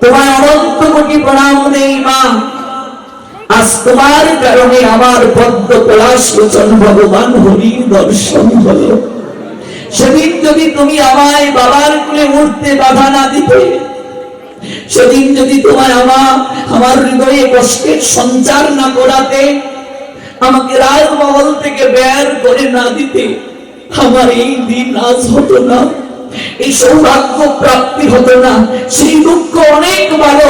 তোমায় অনন্ত কোটি প্রণাম নেই, মা। আজ তোমার কারণে আমার পদ্ম পলাশ লোচন ভগবান হরির দর্শন সেদিন যদি তুমি আমায় বাবার কুলে উঠতে বাধা না দিতে, সেদিন যদি তোমায় আমার আমার হৃদয়ে কষ্টের সঞ্চার না করাতে, আমাকে রাজমহল থেকে বের করে না দিতে, আমার এই দিন আজ হতো না। এই সৌভাগ্য প্রাপ্তি হতো না। সেই দুঃখ অনেক ভালো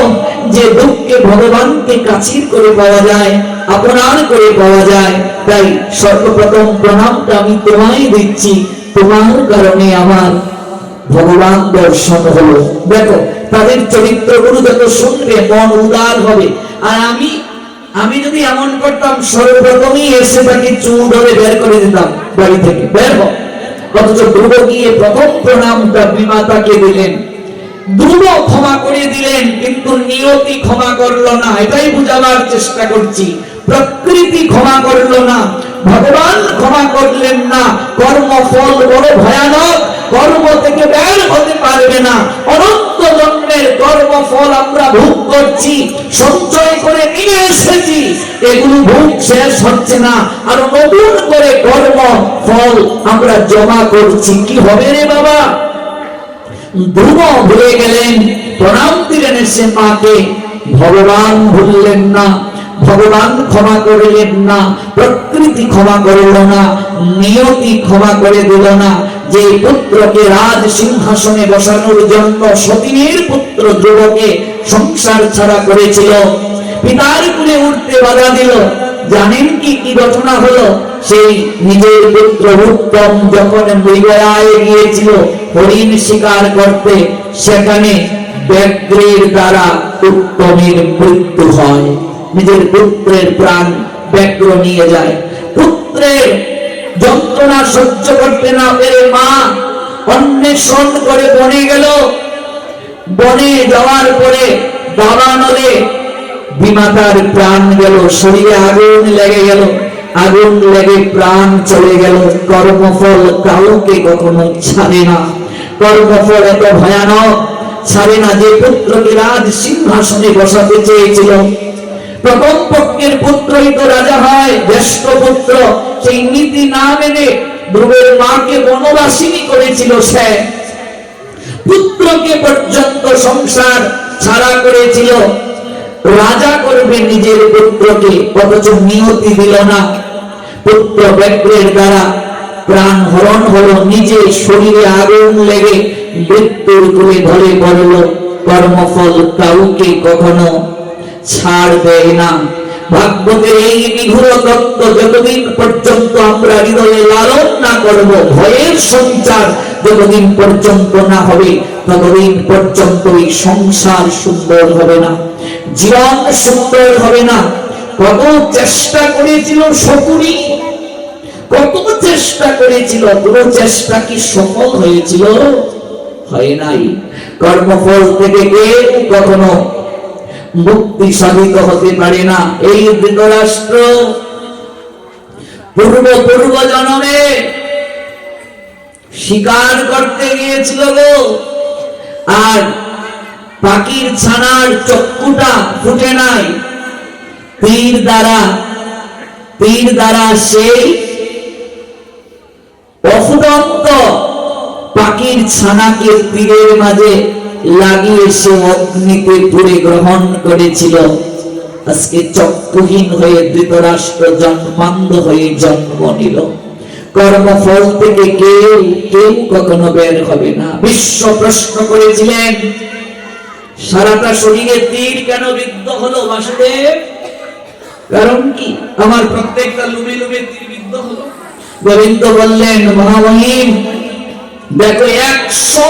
যে দুঃখে ভগবানকে কাছির করে পাওয়া যায় আপনার করে পাওয়া যায়, তাই সর্বপ্রথম প্রণামটা আমি তোমায় দিচ্ছি। তোমার কারণে আমার ভগবান দর্শন হলো। দেখো, তাদের চরিত্রগুলো যত শুনবে মন উদার হবে। আর আমি আমি যদি এমন করতাম, সর্বপ্রথমই এসে তাকে চুল ধরে বের করে দিতাম বাড়ি থেকে। বের হ। অথচ ক্ষমা করে দিলেন, কিন্তু নিয়তি ক্ষমা করল না। এটাই বুঝাবার চেষ্টা করছি। প্রকৃতি ক্ষমা করল না, ভগবান ক্ষমা করলেন না। কর্মফল বড় ভয়ানক, কর্ম থেকে বের হতে পারবে না। অনন্ত জন্মের কর্মফল আমরা ভোগ করছি, সঞ্চয় করে নিয়ে এসেছি। এগুলো ভোগ শেষ হচ্ছে না। আর নতুন করে ফল আমরা জমা করছি। কি হবে রে বাবা? ধ্রুব ভুলে গেলেন, প্রণাম দিলেন এসে মাকে। ভগবান ভুললেন না, ভগবান ক্ষমা করলেন না, প্রকৃতি ক্ষমা করল না, নিয়তি ক্ষমা করে দিল না যে পুত্রকে রাজ সিংহাসনে বসানোর জন্য সতীনের পুত্র ধ্রুবকে সংসার ছাড়া করেছিল। পিতার কুলে উঠতে বাধা দিল। জানেন কি কি ঘটনা হলো? সেই নিজের পুত্র উত্তম যখন মৃগয়ায় গিয়েছিল, হরিণ শিকার করতে, সেখানে ব্যাঘ্রের দ্বারা উত্তমের মৃত্যু হয়। নিজের পুত্রের প্রাণ ব্যাঘ্র নিয়ে যায়। পুত্রের যন্ত্রণা সহ্য করতে না পেরে মা অন্বেষণ করে বনে গেল। বনে যাওয়ার পরে দাবানলে বিমাতার প্রাণ গেল, শরীরে আগুন লেগে গেল, আগুন লেগে প্রাণ চলে গেল। কর্মফল কাউকে কখনো ছাড়ে না। কর্মফল এত ভয়ানক, ছাড়ে না যে পুত্রকে রাজ সিংহাসনে বসাতে চেয়েছিল। প্রথম পক্ষের পুত্রই তো রাজা হয়, জ্যেষ্ঠ পুত্র। সেই নীতি না মেনে ধ্রুবের মাকে বনবাসিনী করেছিল সে। পুত্রকে পর্যন্ত সংসার ছাড়া করেছিল। রাজা করবে নিজের পুত্রকে, অথচ নিয়তি দিল না। পুত্র ব্যগ্রের দ্বারা প্রাণ হরণ হলো, নিজে শরীরে আগুন লেগে মৃত্যুর করে ধরে পড়ল। কর্মফল কাউকে কখনো ছাড় না। ভাগবতের এই নিঘুর তত্ত্ব যতদিন পর্যন্ত আমরা হৃদয়ে লালন না করব, ভয়ের সঞ্চার যতদিন পর্যন্ত না হবে, ততদিন পর্যন্ত এই সংসার সুন্দর হবে না। জীবন সুন্দর হবে না। কত চেষ্টা করেছিল শকুনি, কত চেষ্টা করেছিল কোনো চেষ্টা কি সফল হয়েছিল? হয় নাই। কর্মফল থেকে কেউ কখনো মুক্তি সাধিত হতে পারে না। এই ধৃতরাষ্ট্র পূর্ব পূর্ব জন্মে শিকার করতে গিয়েছিল গো। আর পাখির ছানার চক্ষুটা ফুটে নাই। তীর দ্বারা তীর দ্বারা সেই অফুটন্ত পাখির ছানাকে তীরের মাঝে লাগিয়ে অগ্নিতে গ্রহণ করেছিল। আজকে হয়ে ধৃতরাষ্ট্র জন্মান্ধ হয়ে জন্ম নিল। কর্মফল থেকে কেউ কেউ কখনো বের হবে না। বিশ্ব প্রশ্ন করেছিলেন, সারাটা শরীরে তীর কেন বিদ্ধ হলো বাসুদেব? কারণ কি? আমার প্রত্যেকটা লুবে লুবে তীর বিদ্ধ হলো। গোবিন্দ বললেন, মহামহিম, দেখো একশো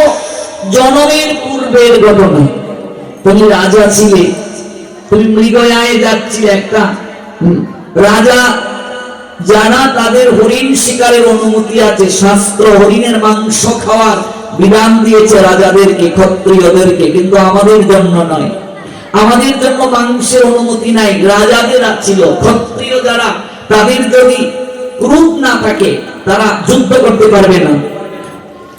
জনমের পূর্বের ঘটনা। তুমি রাজা ছিলে, তুমি মৃগয়ায় যাচ্ছিলে একটা। রাজা যারা তাদের হরিণ শিকারের অনুমতি আছে। শাস্ত্র হরিণের মাংস খাওয়ার বিধান দিয়েছে রাজাদেরকে, ক্ষত্রিয়দেরকে, কিন্তু আমাদের জন্য নয়। আমাদের জন্য মাংসের অনুমতি নাই, রাজাদের ছিল ক্ষত্রিয় যারা, তাদের যদি ক্রোধ না থাকে, তারা যুদ্ধ করতে পারবে না।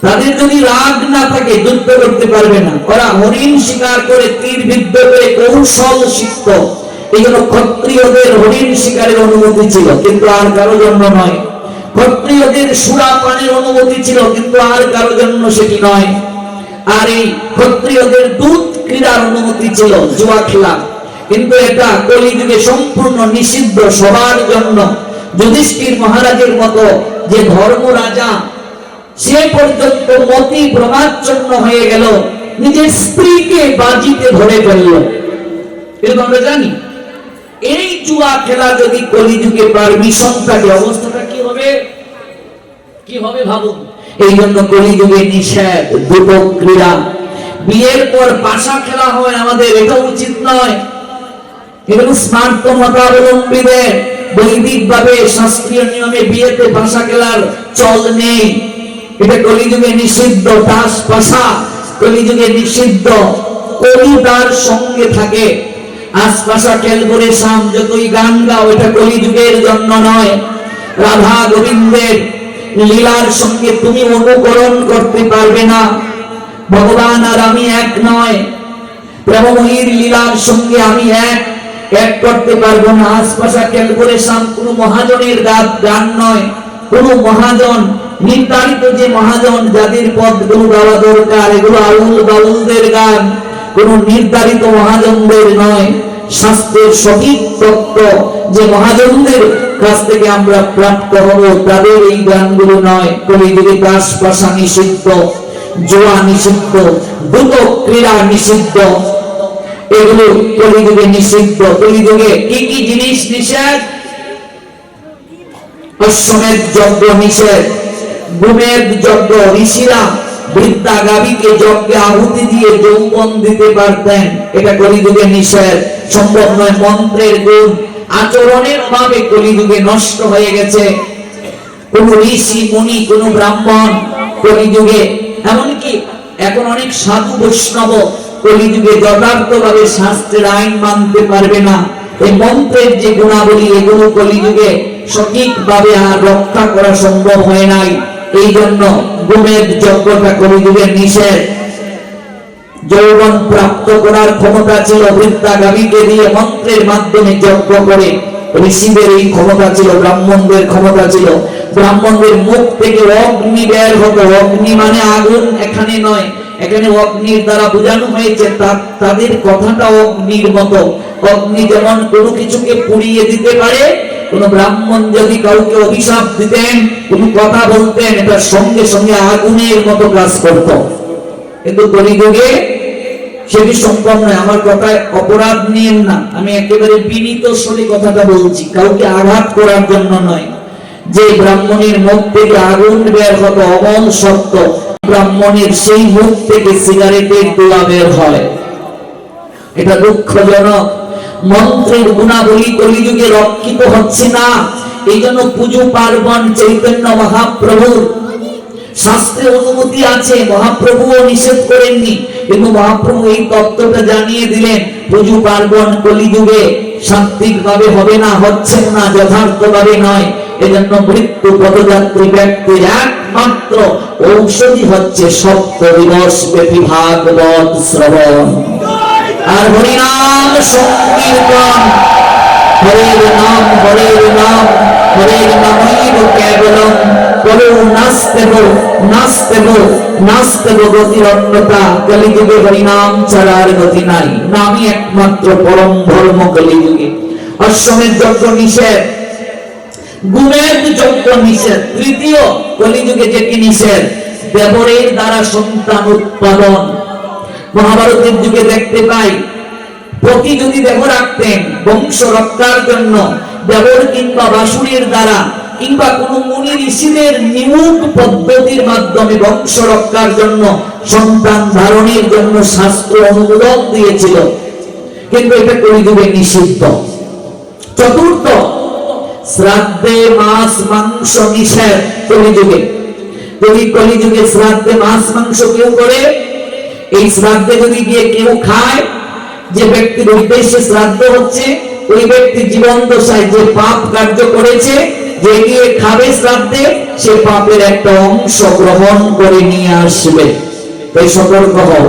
তাদের যদি রাগ না থাকে, যুদ্ধ করতে পারবে না। ওরা হরিণ শিকার করে তীর বিদ্ধ করে কৌশল শিখত। এই জন্য ক্ষত্রিয়দের হরিণ শিকারের অনুমতি ছিল, কিন্তু আর কারও জন্য নয়। ক্ষত্রিয়দের সুরা পানের অনুমতি ছিল, কিন্তু আর কারও জন্য সেটি নয়। আর এই ক্ষত্রিয়দের দুধ ক্রীড়ার অনুমতি ছিল, জুয়া খেলা। কিন্তু এটা কলিযুগে সম্পূর্ণ নিষিদ্ধ সবার জন্য। যুধিষ্ঠির মহারাজের মতো যে ধর্ম রাজা সে পর্যন্ত মতি প্রমাচ্ছন্ন হয়ে গেল। নিজের স্ত্রীকে বাজিতে ধরে ফেলল। এরকম আমরা জানি। এই জুয়া খেলা যদি কলিযুগে পারমিশন থাকে, অবস্থাটা কি হবে? কি হবে ভাবুন? এই জন্য কলিযুগে নিষেধ, দুটো ক্রীড়া। বিয়ের পর পাশা খেলা হয় আমাদের, এটা উচিত নয়। এগুলো স্মার্ট মতাবলম্বীদের বৈদিক ভাবে শাস্ত্রীয় নিয়মে বিয়েতে পাশা খেলার চল নেই। এটা কলিযুগে নিষিদ্ধ তাস পাশা। কলিযুগে নিষিদ্ধ। কলি তার সঙ্গে থাকে। আশপাশা করে শাম যতই গান গাও, এটা কলিযুগের জন্য নয়। রাধা গোবিন্দের লীলার সঙ্গে তুমি অনুকরণ করতে পারবে না। ভগবান আর আমি এক নয়। প্রেমময়ীর লীলার সঙ্গে আমি এক। এক করতে পারব না। আশপাশা ক্যালকুলেশন কোন মহাজনের গান নয়। কোন মহাজন নির্ধারিত যে মহাজন যাদের পদগুলো গাওয়া দরকার, এগুলো আউল বাউলদের গান। কোন নির্ধারিত মহাজনদের নয়। শাস্ত্রের সঠিক তত্ত্ব যে মহাজনদের কাছ থেকে আমরা প্রাপ্ত হব, তাদের এই গানগুলো নয়। কলিযুগে দাস পাশা নিষিদ্ধ, জোয়া নিষিদ্ধ, দ্রুত ক্রীড়া নিষিদ্ধ। এগুলো কলিযুগে নিষিদ্ধ। কলিযুগে কি কি জিনিস নিষেধ? অশ্বমেধ যজ্ঞ নিষেধ। গুমের যজ্ঞ ঋষিরা বৃদ্ধা গাভীকে যজ্ঞে আহুতি দিয়ে যৌবন দিতে পারতেন। এটা কলিযুগে নিষেধ। সম্ভব নয়, মন্ত্রের গুণ। আচরণের অভাবে কলিযুগে নষ্ট হয়ে গেছে। কোন ঋষি, মুনি, কোন ব্রাহ্মণ কলিযুগে। এমনকি এখন অনেক সাধু বৈষ্ণব কলিযুগে যথার্থভাবে শাস্ত্রের আইন মানতে পারবে না। এই মন্ত্রের যে গুণাবলী, এগুলো কলিযুগে সঠিকভাবে আর রক্ষা করা সম্ভব হয় নাই। এই জন্য গুমের যজ্ঞটা কলিযুগের নিষেধ। যৌবন প্রাপ্ত করার ক্ষমতা ছিল বৃদ্ধা গাভীকে দিয়ে মন্ত্রের মাধ্যমে যজ্ঞ করে। ঋষিদের এই ক্ষমতা ছিল, ব্রাহ্মণদের ক্ষমতা ছিল। ব্রাহ্মণদের মুখ থেকে অগ্নি বের হতো। অগ্নি মানে আগুন, এখানে নয়। এখানে অগ্নির দ্বারা বোঝানো হয়েছে তাদের কথাটা অগ্নির মতো। অগ্নি যেমন কোনো কিছুকে পুড়িয়ে দিতে পারে কোন ব্রাহ্মণ যদি কাউকে অভিশাপ দিতেন, কোনো কথা বলতেন, এটা সঙ্গে সঙ্গে আগুনের মতো কাজ করতো। কিন্তু কলিযুগে সেটি সম্ভব নয়? আমার কথায় অপরাধ নিয়েন না। আমি একেবারে বিনীত স্বরে কথাটা বলছি, কাউকে আঘাত করার জন্য নয়। যে ব্রাহ্মণের মুখ থেকে আগুন বের হতো, অমল সত্য। ব্রাহ্মণের সেই মুখ থেকে সিগারেটের দোয়া বের হয়। এটা দুঃখজনক। মন্ত্রের গুণাবলী কলিযুগে রক্ষিত হচ্ছে না। এই জন্য পুজো পার্বণ চৈতন্য মহাপ্রভুর শাস্ত্রে অনুমতি আছে, মহাপ্রভুও নিষেধ করেননি। কিন্তু মহাপ্রভু এই তত্ত্বটা জানিয়ে দিলেন, পুজো পার্বণ কলিযুগে সাত্বিক ভাবে হবে না, হচ্ছে না যথার্থ ভাবে নয়। এজন্য মৃত্যু পদযাত্রী ব্যক্তির একমাত্র ঔষধি হচ্ছে সপ্ত দিবস ব্যাপী ভাগবত শ্রবণ। আর হরিনাম সংকীর্তন হরের নাম হরের নাম হরের নামৈব কেবলম করো নাস্তেব নাস্তেব নাস্তেব গতির অন্যতা কলিযুগে হরিনাম ছাড়ার গতি নাই নামই একমাত্র পরম ধর্ম কলিযুগে অশ্বমের যজ্ঞ নিষেধ গুণের যজ্ঞ নিষেধ তৃতীয় কলিযুগে যেটি নিষেধ দেবরের দ্বারা সন্তান উৎপাদন মহাভারতের যুগে দেখতে পাই পতি যদি দেহ রাখতেন বংশ রক্ষার জন্য দেবর কিংবা বাসুরের দ্বারা কিংবা কোন মুনি ঋষিদের নিমুখ পদ্ধতির মাধ্যমে বংশ রক্ষার জন্য সন্তান ধারণের জন্য শাস্ত্র অনুমোদন দিয়েছিল। কিন্তু এটা কলিযুগে নিষিদ্ধ। চতুর্থ, শ্রাদ্ধে মাছ, মাংস নিষেধ কলিযুগে। যদি কলিযুগে শ্রাদ্ধে মাছ, মাংস কেউ করে এই শ্রাদ্ধে যদি গিয়ে কেউ খায়, যে ব্যক্তির উদ্দেশ্যে শ্রাদ্ধ হচ্ছে, ওই ব্যক্তি জীবন দশায় যে পাপ কার্য করেছে, যে গিয়ে খাবে শ্রাদ্ধে, সে পাপের একটা অংশ গ্রহণ করে নিয়ে আসবে। তাই সতর্ক হও।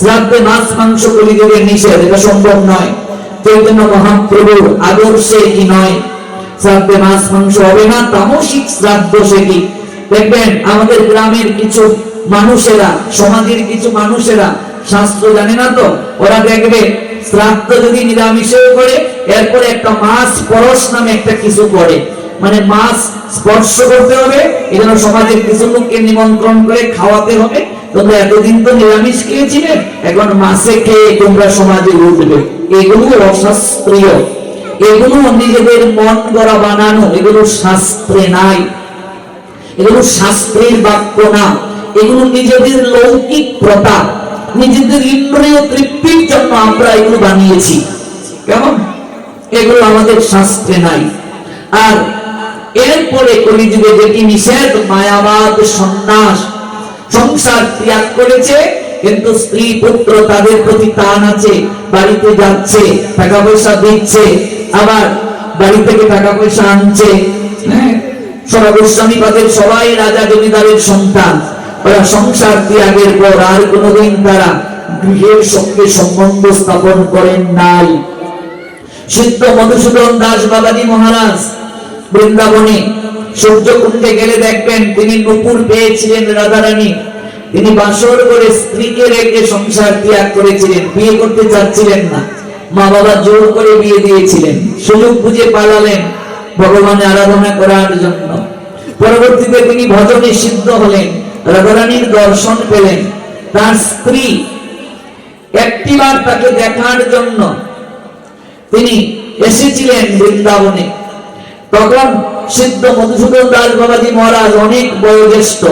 শ্রাদ্ধে মাছ, মাংস, কলিযুগে নিষেধ, এটা সম্ভব নয়। চৈতন্য মহাপ্রভুর আদর্শে কি নয়। শ্রাদ্ধে মাছ, মাংস হবে না, তামসিক শ্রাদ্ধ সে কি? দেখবেন, আমাদের গ্রামের কিছু মানুষেরা, সমাজের কিছু মানুষেরা, শাস্ত্র জানে না তো? ওরা দেখবে, শ্রাদ্ধ যদি নিরামিষেও করে, এরপরে একটা মাছ পরশ নামে একটা কিছু করে মানে মাছ স্পর্শ করতে হবে এই জন্য সমাজের কিছু লোককে নিমন্ত্রণ করে খাওয়াতে হবে। তোমরা এতদিন তো নিরামিষ খেয়েছিলে, এখন মাছে খেয়ে তোমরা সমাজে উঠবে। এগুলো অশাস্ত্রীয়। এগুলো নিজেদের মন গড়া বানানো, এগুলো শাস্ত্রে নাই। এগুলো শাস্ত্রের বাক্য না। এগুলো নিজেদের লৌকিক প্রথা, নিজেদের ইন্দ্রিয় তৃপ্তির জন্য আমরা এগুলো বানিয়েছি। কেমন? এগুলো আমাদের শাস্ত্রে নাই। আর এরপরে কলিযুগে যেটি নিষেধ, মায়াবাদ, সন্ন্যাস, সংসার ত্যাগ করেছে, কিন্তু স্ত্রী পুত্র তাদের প্রতি টান আছে, বাড়িতে যাচ্ছে টাকা পয়সা দিচ্ছে, আবার বাড়ি থেকে টাকা পয়সা আনছে। হ্যাঁ সবাই রাজা জমিদারের সন্তান। ওরা সংসার ত্যাগের পর আর কোনোদিন তারা গৃহের সঙ্গে সম্বন্ধ স্থাপন করেন নাই। সিদ্ধ মধুসূদন দাস বাবাজি মহারাজ বৃন্দাবনে সূর্যকুণ্ডে গেলে দেখবেন তিনি নুপুর পেয়েছিলেন রাধারানী। তিনি বাসর করে স্ত্রীকে রেখে সংসার ত্যাগ করেছিলেন, বিয়ে করতে চাচ্ছিলেন না। মা বাবা জোর করে বিয়ে দিয়েছিলেন, সুযোগ বুঝে পালালেন ভগবানের আরাধনা করার জন্য। পরবর্তীতে তিনি ভজনে সিদ্ধ হলেন। রাধারানীর দর্শন পেলেন। তার স্ত্রী একটিবার তাকে দেখার জন্য তিনি এসেছিলেন বৃন্দাবনে। তখন সিদ্ধ মধুসূদন দাস বাবাজি মহারাজ অনেক বয়োজ্যেষ্ঠ,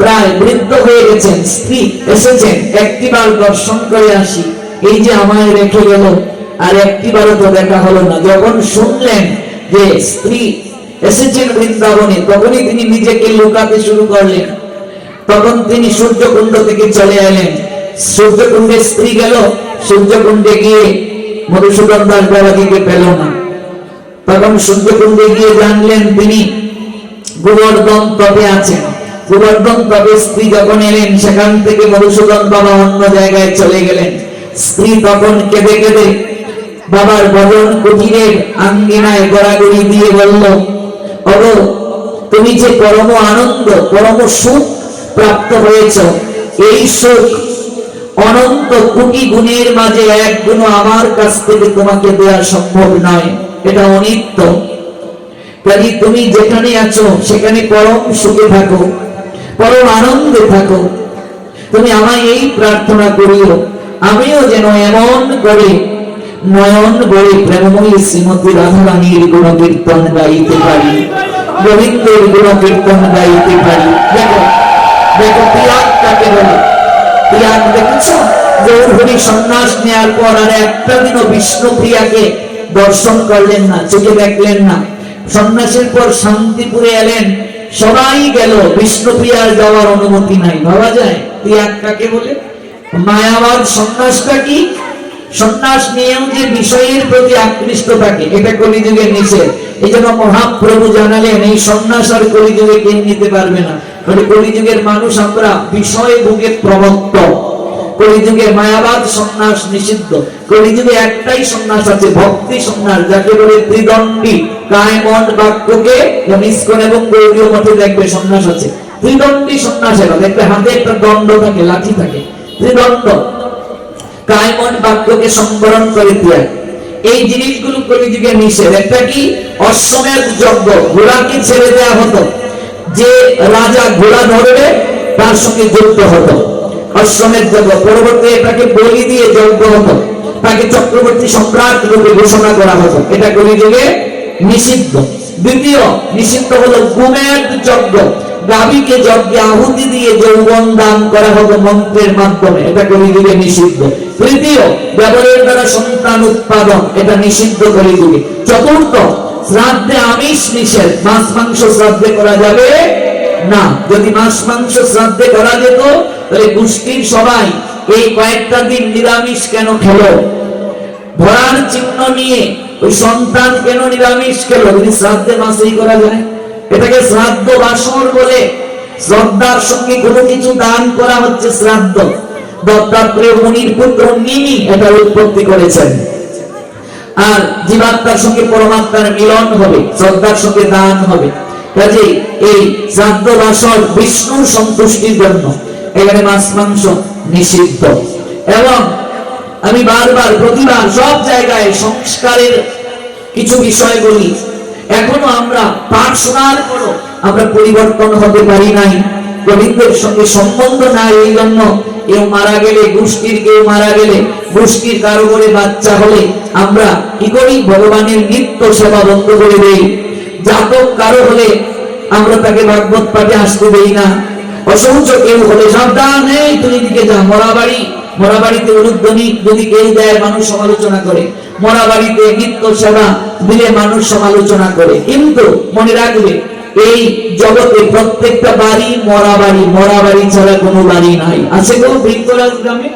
প্রায় বৃদ্ধ হয়ে গেছেন, স্ত্রী এসেছেন একটিবার দর্শন করে আসি। এই যে আমায় রেখে গেল, আর একটিবারও তো দেখা হলো না। যখন শুনলেন যে স্ত্রী এসেছেন বৃন্দাবনে, তখনই তিনি নিজেকে লুকাতে শুরু করলেন। তখন তিনি সূর্যকুণ্ড থেকে চলে এলেন। সূর্যকুণ্ডে স্ত্রী গেল, সূর্যকুণ্ডে গিয়ে মধুসূদন দাস বাবাজিকে পেল না। তখন সূর্যকুণ্ডে গিয়ে জানলেন তিনি গোবর্ধন তবে আছেন। গোবর্ধন তবে স্ত্রী যখন এলেন, সেখান থেকে মধুসূদন বাবা অন্য জায়গায় চলে গেলেন। স্ত্রী তখন কেঁদে কেঁদে বাবার ভজন কুটিরের আঙ্গিনায় গড়াগড়ি দিয়ে বলল, অগো, তুমি যে পরম আনন্দ, পরম সুখ প্রাপ্ত হয়েছ। এই সুখ অনন্ত কোটি গুণের মাঝে এক গুণ আমার কাছ থেকে তোমাকে দেওয়া সম্ভব নয়। এটা অনিত্য। কাজে তুমি যেখানে আছো, সেখানে পরম সুখে থাকো, পরম আনন্দে থাকো। তুমি আমায় এই প্রার্থনা করিও, আমিও যেন এমন করে নয়ন বড়ে প্রেমময়ী শ্রীমতী রাধারানীর গুণ কীর্তন গাইতে পারি, গোবিন্দের গুণ কীর্তন গাইতে পারি। দেখো ত্যাগ কাকে বলে। ত্যাগ দেখেছ? সন্ন্যাস নেওয়ার পর আর একটা দিনও প্রিয়াকে দর্শন করলেন না চোখে দেখলেন না। সন্ন্যাসের পর শান্তিপুরে এলেন। সবাই গেল বিষ্ণুপ্রিয়ার যাওয়ার অনুমতি নাই। ভাবা যায় ত্যাগ কাকে বলে। মায়াবাদ সন্ন্যাসটা কি? সন্ন্যাস নিয়েও যে বিষয়ের প্রতি আকৃষ্ট থাকে, এটা কলিযুগের নিষেধ এই জন্য মহাপ্রভু জানালেন, এই সন্ন্যাস আর কলিযুগে কেউ নিতে পারবে না। মানে কলিযুগের মানুষ আমরা বিষয় ভোগের প্রবর্তক কলিযুগে মায়াবাদ সন্ন্যাস নিষিদ্ধ। কলিযুগে একটাই সন্ন্যাস আছে, ভক্তি সন্ন্যাস, যাকে বলে ত্রিদণ্ডী। কায় বাক্যকে ইস্কন এবং গৌরীয় মঠে দেখবে সন্ন্যাস আছে। ত্রিদণ্ডী সন্ন্যাস এরা, দেখবে হাতে একটা দণ্ড থাকে, লাঠি থাকে। ত্রিদণ্ড। কায় বাক্যকে সংবরণ করে ত্যাগ এই জিনিসগুলো কলিযুগে নিষেধ। একটা কি? অশ্বমেধ যজ্ঞ। ঘোড়াকে ছেড়ে দেওয়া হতো। যে রাজা ঘোড়া ধরবে তার সঙ্গে যুক্ত হতো। অশ্বমেধ যজ্ঞ পরবর্তী এটাকে বলি দিয়ে যজ্ঞ হতো। তাকে চক্রবর্তী সম্রাট রূপে ঘোষণা করা হতো। এটা কলিযুগে নিষিদ্ধ। দ্বিতীয়, নিষিদ্ধ হলো গুমের যজ্ঞ। গাভীকে যজ্ঞে আহুতি দিয়ে যৌবন দান করা হতো মন্ত্রের মাধ্যমে। এটা কলিযুগে নিষিদ্ধ। তৃতীয়, ব্যবহারের দ্বারা সন্তান উৎপাদন। এটা নিষিদ্ধ কলিযুগে চতুর্থ শ্রাদ্ধে আমিষ নিষেধ। মাছ মাংস শ্রাদ্ধে করা যাবে না। যদি মাছ মাংস শ্রাদ্ধে করা যেত, তাহলে গোষ্ঠীর সবাই এই কয়েকটা দিন নিরামিষ কেন খেলো? ধরার চিহ্ন নিয়ে ওই সন্তান কেন নিরামিষ খেলো? যদি শ্রাদ্ধে মাসেই করা যায়। এটাকে শ্রাদ্ধ বাসর বলে। শ্রদ্ধার সঙ্গে কোনো কিছু দান করা হচ্ছে শ্রাদ্ধ। দত্তাত্রেয় মুনির পুত্র নিমি এটার উৎপত্তি করেছেন। আর জীবাত্মার সঙ্গে পরমাত্মার মিলন হবে, শ্রদ্ধার সঙ্গে দান হবে। কাজে এই শ্রাদ্ধ বাসর বিষ্ণুর সন্তুষ্টির জন্য এখানে মাছ, মাংস নিষিদ্ধ। এবং আমি বারবার, প্রতিবার সব জায়গায় সংস্কারের কিছু বিষয় বলি, এখনও আমরা পাঠ শোনার পরও আমরা পরিবর্তন হতে পারি নাই। গোবিন্দের সঙ্গে সম্বন্ধ নাই এই জন্য কেউ মারা গেলে, গোষ্ঠীর কেউ মারা গেলে, গোষ্ঠীর কারও করে বাচ্চা হলে আমরা কি করি? ভগবানের নিত্য সেবা বন্ধ করে দেই। জাতক কারও হলে আমরা তাকে ভাগবত পাঠে আসতে দেই না। অসংখ্য কেউ হলে সাবধান, এই তুমি দিকে যা মরা বাড়ি মরা বাড়িতে উলুধ্বনি যদি কেউ দেয়, মানুষ সমালোচনা করে। মরা বাড়িতে নিত্য সেবা দিলে মানুষ সমালোচনা করে। কিন্তু মনে রাখবে এই জগতে প্রত্যেকটা বাড়ি মরা বাড়ি মরা বাড়ি ছাড়া কোনো বাড়ি নাই। আছে কোনো বৃক্ষরাজ গ্রামে?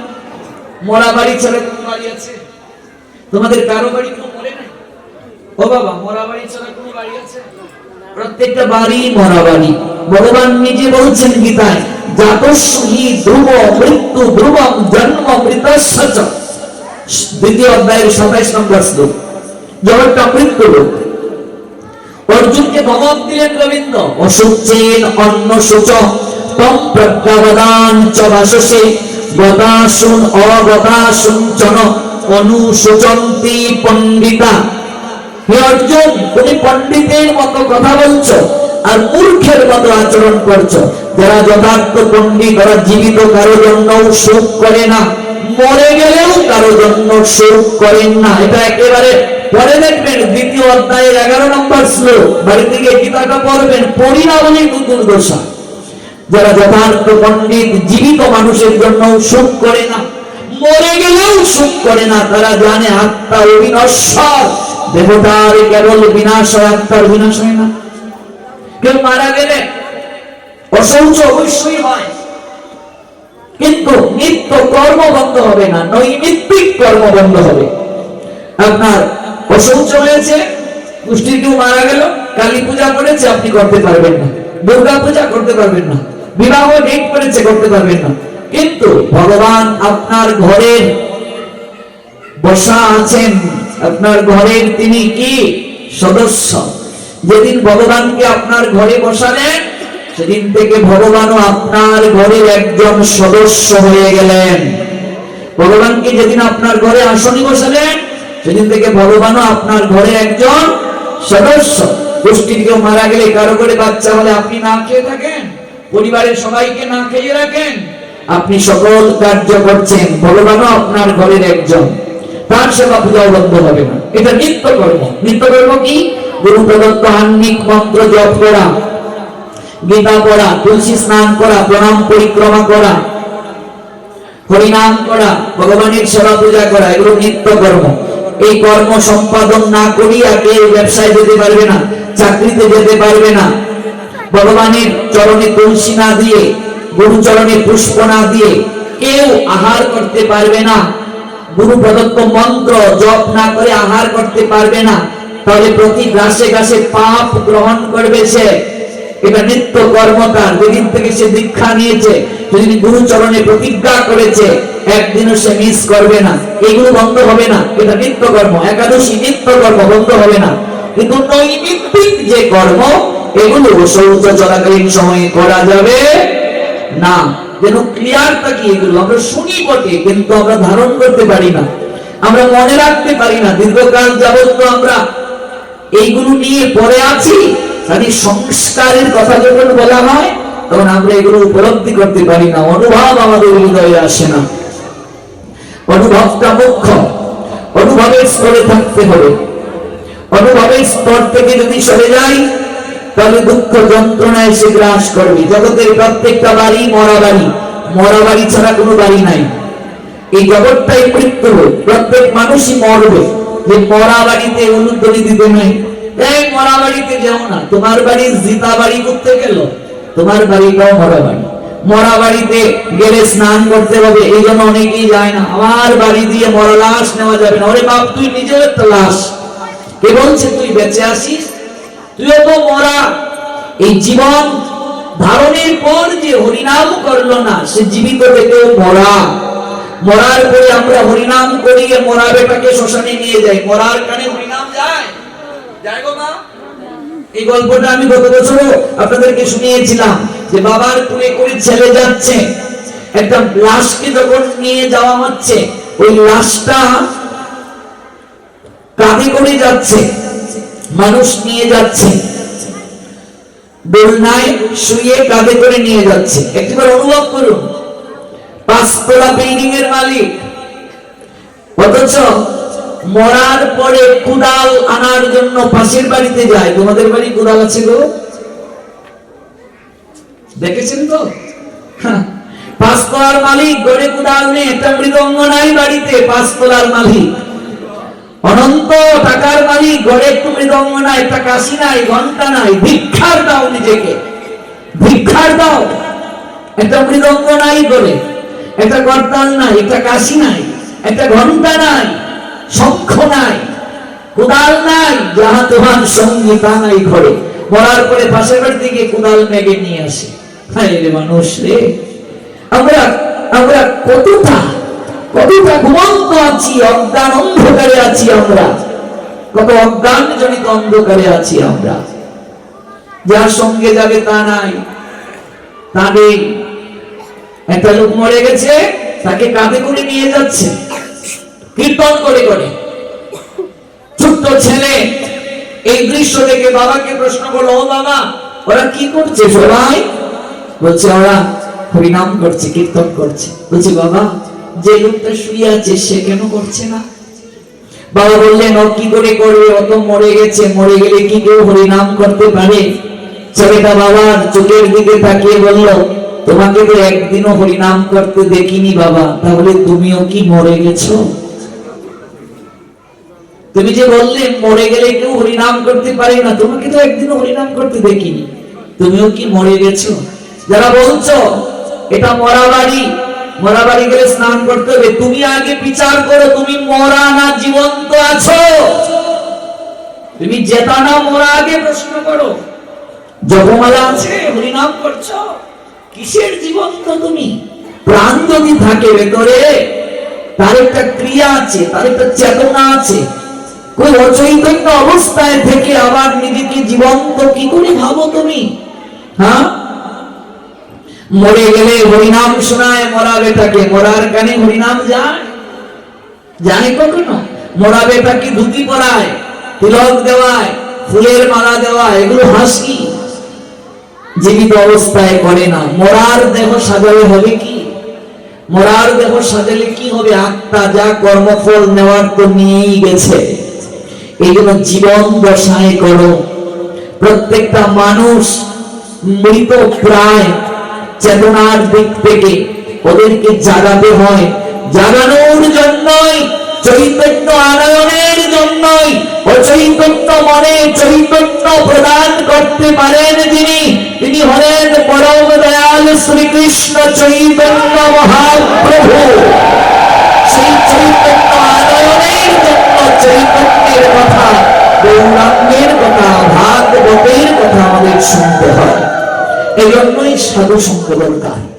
মরা বাড়ি ছাড়া কোনো বাড়ি আছে? তোমাদের কারও বাড়ি কেউ মরে নাই? ও বাবা মরা বাড়ি ছাড়া কোনো বাড়ি আছে? প্রত্যেকটা বাড়ি মরা বাড়ি ভগবান নিজে বলছেন গীতায় জাতস্যহি ধ্রুব মৃত্যু ধ্রুব জন্ম চ। দ্বিতীয় অধ্যায়ের সাতাইশ নম্বর শ্লোক। জগৎটা মৃত্যু লোক। অর্জুনকে ধমক দিলেন গোবিন্দ অসুচেন অন্ন সূচ তম প্রজ্ঞাবদান চ বাসসে গদাসুন অগদাসুন চন অনুসূচন্তি পণ্ডিতা। হে অর্জুন তুমি পণ্ডিতের মতো কথা বলছো আর মূর্খের মতো আচরণ করছ। যারা যথার্থ পণ্ডিত ওরা জীবিত কারও জন্য সুখ করে না। মরে গেলেও কারও জন্য সুখ করেন না। এটা একেবারে পরে দেখবেন দ্বিতীয় অধ্যায়ের এগারো নম্বর শ্লোক। বাড়ি থেকে গীতাটা পড়বেন? পরিণামনী দুর্দশা যারা যথার্থ পণ্ডিত, জীবিত মানুষের জন্য সুখ করে না, মরে গেলেও সুখ করে না, তারা জানে আত্মা অবিনশ্বর। দেবতার কেবল বিনাশ হয়, আত্মার বিনাশ হয় না। কেউ মারা গেলে অসৌচ অবশ্যই হয়। কিন্তু নিত্য কর্ম বন্ধ হবে না, নৈমিত্তিক কর্ম বন্ধ হবে। আপনার অসৌচ হয়েছে গোষ্ঠীর কেউ মারা গেল, কালী পূজা করেছে, আপনি করতে পারবেন না। দুর্গা পূজা করতে পারবেন না। বিবাহ ডেট করেছে, করতে পারবেন না। কিন্তু ভগবান আপনার ঘরের বসা আছেন। আপনার ঘরের তিনি কি? সদস্য। যেদিন ভগবানকে আপনার ঘরে বসালেন, সেদিন থেকে ভগবানও আপনার ঘরের একজন সদস্য হয়ে গেলেন। ভগবানকে যেদিন আপনার ঘরে আসনি বসালেন সেদিন থেকে ভগবানও আপনার ঘরে একজন সদস্য। গোষ্ঠীর কেউ মারা গেলে কারও করে বাচ্চা হলে আপনি না খেয়ে থাকেন? পরিবারের সবাইকে না খেয়ে রাখেন? আপনি সকল কার্য করছেন, ভগবানও আপনার ঘরের একজন। তার সেবা পূজাও বন্ধ হবে না। এটা নিত্য কর্ম নিত্য কর্ম কি? গুরু প্রদত্ত আহ্নিক মন্ত্র জপ করা, গীতা পড়া, তুলসী স্নান করা, প্রণাম পরিক্রমা করা, হরিনাম করা, ভগবানের সেবা পূজা করা, এগুলো নিত্য কর্ম এই কর্ম সম্পাদন না করিয়া কেউ ব্যবসায় যেতে পারবে না, চাকরিতে যেতে পারবে না। ভগবানের চরণে তুলসী না দিয়ে, গুরু চরণে পুষ্প না দিয়ে কেউ আহার করতে পারবে না। গুরু প্রদত্ত মন্ত্র জপ না করে আহার করতে পারবে না। তাহলে প্রতি গ্রাসে গ্রাসে পাপ গ্রহণ করবে সে। এটা নিত্য কর্মকার যেদিন থেকে সে দীক্ষা নিয়েছে, সেদিন গুরু চরণে প্রতিজ্ঞা করেছে একদিনও সে মিস করবে না। এগুলো বন্ধ হবে না। এটা নিত্য কর্ম একাদশী নিত্য কর্ম বন্ধ হবে না। কিন্তু নৈমিত্তিক যে কর্ম, এগুলো শৌচ চলাকালীন সময়ে করা যাবে না। যেন ক্লিয়ার থাকি এগুলো? আমরা শুনি বটে, কিন্তু আমরা ধারণ করতে পারি না। আমরা মনে রাখতে পারি না। দীর্ঘকাল যাবত তো আমরা এইগুলো নিয়ে পড়ে আছি। খালি সংস্কারের কথা যখন বলা হয়, তখন আমরা এগুলো উপলব্ধি করতে পারি না। অনুভব আমাদের হৃদয়ে আসে না। অনুভবটা মুখ্য অনুভবের স্তরে থাকতে হবে। অনুভবের স্তর থেকে যদি সরে যাই, তাহলে দুঃখ যন্ত্রণা এসে গ্রাস করবে। জগতের প্রত্যেকটা বাড়ি মরা বাড়ি। মরা বাড়ি ছাড়া কোনো বাড়ি নাই। এই জগৎটাই মৃত্যু। প্রত্যেক মানুষই মরবে। যে মরা বাড়িতে অনুদ্দনি দিতে নেই, এই মরা বাড়িতে যেও না। তোমার বাড়ি জিতা বাড়ি করতে গেল তোমার বাড়িটাও মরা বাড়ি। মরা বাড়িতে গেলে স্নান করতে হবে, এই জন্য অনেকেই যায় না। আমার বাড়ি দিয়ে মরা লাশ নেওয়া যাবে না। ওরে বাপ, তুই নিজের তো লাশ। কে বলছে, তুই বেঁচে আসিস তুইও তো মরা। এই জীবন ধারণের পর যে হরিনাম করল না, সে জীবিত থেকেও মরা। মরার পরে আমরা হরিনাম করিয়ে মরা বেটাকে শ্মশানে নিয়ে যাই। মরার কানে হরিনাম যায়? যায় গো মা। এই গল্পটা আমি গত বছর আপনাদেরকে শুনিয়েছিলাম যে বাবার কুলে করে ছেলে যাচ্ছে। একটা লাশকে যখন নিয়ে যাওয়া হচ্ছে, ওই লাশটা কাঁধে করে যাচ্ছে, মানুষ নিয়ে যাচ্ছে। দোলনায় শুয়ে কাঁধে করে নিয়ে যাচ্ছে। একবার অনুভব করুন, পাঁচতলা বিল্ডিং এর মালিক, অথচ মরার পরে কুদাল আনার জন্য পাশের বাড়িতে যায়। তোমাদের বাড়ি কুদাল আছে গো? দেখেছেন তো? হ্যাঁ। পাঁচতলার মালিক গড়ে কুদাল নেই, একটা মৃদঙ্গ নাই বাড়িতে, পাঁচতলার মালিক। অনন্ত টাকার মালিক গড়ে একটু মৃদঙ্গ নাই একটা কাশি নাই, ঘণ্টা নাই, ভিক্ষার দাও নিজেকে। ভিক্ষার দাও। একটা মৃদঙ্গ নাই গড়ে একটা করতাল নাই একটা কাশি নাই, একটা ঘণ্টা নাই। শঙ্খ নাই, কুদাল নাই, যাহা তোমার সঙ্গী তা নাই ঘরে। মরার পরে পাশের বাড়ি থেকে কুদাল মেঘে নিয়ে আসে। রে মানুষ রে, আমরা আমরা কতটা কতটা ঘুমন্ত আছি, অজ্ঞান অন্ধকারে আছি আমরা। কত অজ্ঞান জনিত অন্ধকারে আছি আমরা। যার সঙ্গে যাবে তা নাই, তা নেই। একটা লোক মরে গেছে, তাকে কাঁধে করে নিয়ে যাচ্ছে। কীর্তন করে করে। ছোট্ট ছেলে এই দৃশ্য দেখে বাবাকে প্রশ্ন করল, ও বাবা, ওরা কি করছে সবাই? বলছে, ওরা হরিনাম করছে, কীর্তন করছে। বলছে, বাবা, যে লোকটা শুয়ে আছে, সে কেন করছে না? বাবা বললেন, ও কি করে করবে? ও তো মরে গেছে, মরে গেলে কি কেউ হরিনাম করতে পারে? ছেলেটা বাবার চোখের দিকে তাকিয়ে বলল, তোমাকে তো একদিনও হরিনাম করতে দেখিনি বাবা, তাহলে তুমিও কি মরে গেছো? তুমি যে বললে মরে গেলে কেউ হরিনাম করতে পারে না, তোমাকে তো একদিনও হরিনাম করতে দেখিনি। তুমিও কি মরে গেছো? যারা বলছো, এটা মরা বাড়ি মরা বাড়ি গেলে স্নান করতে হবে, তুমি আগে বিচার করো, তুমি মরা না জীবন্ত আছো? তুমি জেতা না, মরা আগে প্রশ্ন করো। জপমালা আছে, হরিনাম করছ? কিসের জীবন্ত তুমি? প্রাণ যদি থাকে ভেতরে, তার একটা ক্রিয়া আছে, তার একটা চেতনা আছে কোন অচৈতন্য অবস্থায় থেকে আবার নিজেকে জীবন্ত কি করে ভাবো তুমি? হ্যাঁ? মরে গেলে হরিনাম শোনায় মরা বেটাকে, মরার কানে হরিনাম যায়? যায় কখনো? মরা বেটাকে ধুতি পরায়, তিলক দেওয়ায়, ফুলের মালা দেওয়া এগুলো হাসি? জীবিত অবস্থায় করে না। মরার দেহ সাজালে হবে কি? মরার দেহ সাজালে কি হবে? আত্মা যা কর্মফল নেওয়ার তো নিয়েই গেছে। এই জীবন দশায় করো। প্রত্যেকটা মানুষ মৃত প্রায় চেতনার দিক থেকে ওদেরকে জাগাতে হয়। জাগানোর জন্যই, চৈতন্য আনয়নের জন্যই ও চৈতন্য মনে চৈতন্য প্রদান করতে পারেন যিনি। তিনি হলেন পরম দয়াল শ্রীকৃষ্ণ চৈতন্য মহাপ্রভু। সেই চৈতন্য চৈতন্যের কথা গৌরাঙ্গের কথা ভাগবতের কথা আমাদের শুনতে হয়। এজন্যই জন্যই সাধু সঙ্গ দরকার